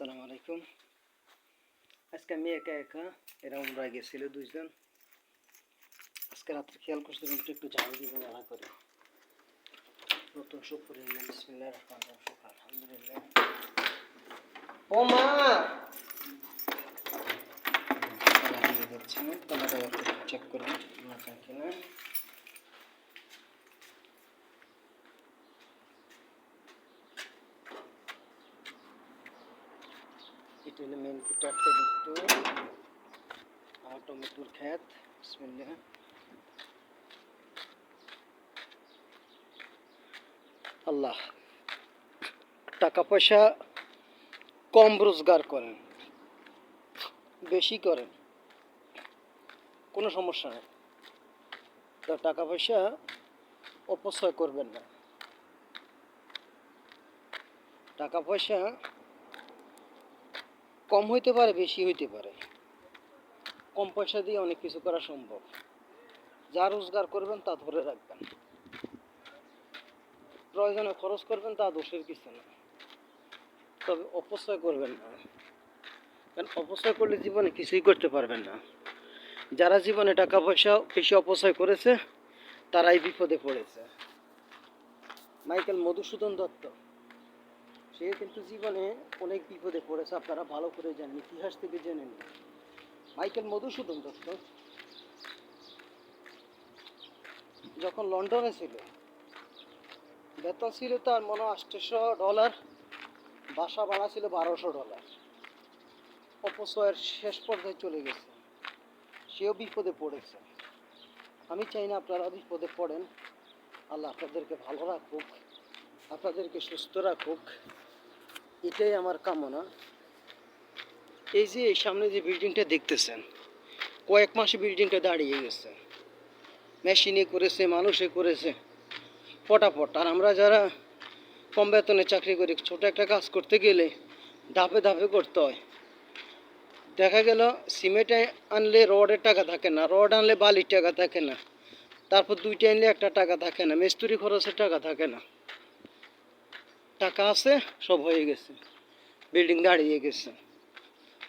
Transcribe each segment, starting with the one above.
আসসালামু আলাইকুম। আজকে আমি একা একা এরা উমরা গেছিল দুইজন। আজকে রাত্রে খেয়াল করছিলাম একটু একটু ঝাল দিব না করে। নতুন শুক্র এলাম বিসমিল্লাহ রহমান রহিম শুক্র আলহামদুলিল্লাহ। ও মা! চেক করুন মাথা কিনা মেন একটু আমার টমেটোর খ্যাত আল্লাহ, টাকা পয়সা কম রোজগার করেন, বেশি করেন, কোনো সমস্যা নেই। টাকা পয়সা অপচয় করবেন না। টাকা পয়সা কম হইতে পারে, বেশি হইতে পারে। কম পয়সা দিয়ে অনেক কিছু করা সম্ভব। যা রোজগার করবেন তা ধরে রাখবেন। প্রয়োজনে খরচ করবেন তা দোষের কিছু না। তবে অপচয় করবেন না। কারণ অপচয় করলে জীবনে কিছুই করতে পারবেন না। যারা জীবনে টাকা পয়সা বেশি অপচয় করেছে, তারাই বিপদে পড়েছে। মাইকেল মধুসূদন দত্ত। সে কিন্তু জীবনে অনেক বিপদে পড়েছে, আপনারা ভালো করে জানেন, ইতিহাস থেকে জেনে নিন। মাইকেল মধুসূদন দত্ত যখন লন্ডনে ছিল, বেতন ছিল তার মনে আটশোশো ডলার, বাসা ভাড়া ছিল বারোশো ডলার। অপচয়ের শেষ পর্যায়ে চলে গেছে। সেও বিপদে পড়েছে। আমি চাই না আপনারা বিপদে পড়েন। আল্লাহ আপনাদেরকে ভালো রাখুক, আপনাদেরকে সুস্থ রাখুক। এটাই আমার কামনা। এই যে সামনে যে বিল্ডিংটা দেখতেছেন, কয়েক মাসে বিল্ডিংটা দাঁড়িয়ে গেছে। মেশিনে করেছে, মানুষে করেছে, পটাপট। আর আমরা যারা কম বেতনে চাকরি করি, ছোট একটা কাজ করতে গেলে ধাপে ধাপে করতে হয়। দেখা গেল সিমেন্টে আনলে রডের টাকা থাকে না রড আনলে বালির টাকা থাকে না। তারপর দুইটা আনলে একটা টাকা থাকে না, মিস্ত্রি খরচের টাকা থাকে না। টাকা আছে, সব হয়ে গেছে। বিল্ডিং দাঁড়িয়ে গেছে।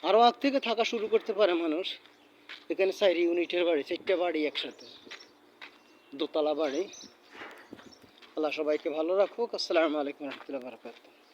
আরও আগ থেকে থাকা শুরু করতে পারে মানুষ। এখানে চার ইউনিটের বাড়ি, চারটে বাড়ি একসাথে। দোতলা বাড়ি। আল্লাহ সবাইকে ভালো রাখুক। আসসালামু আলাইকুম রহমতুল্লাহ বারকাত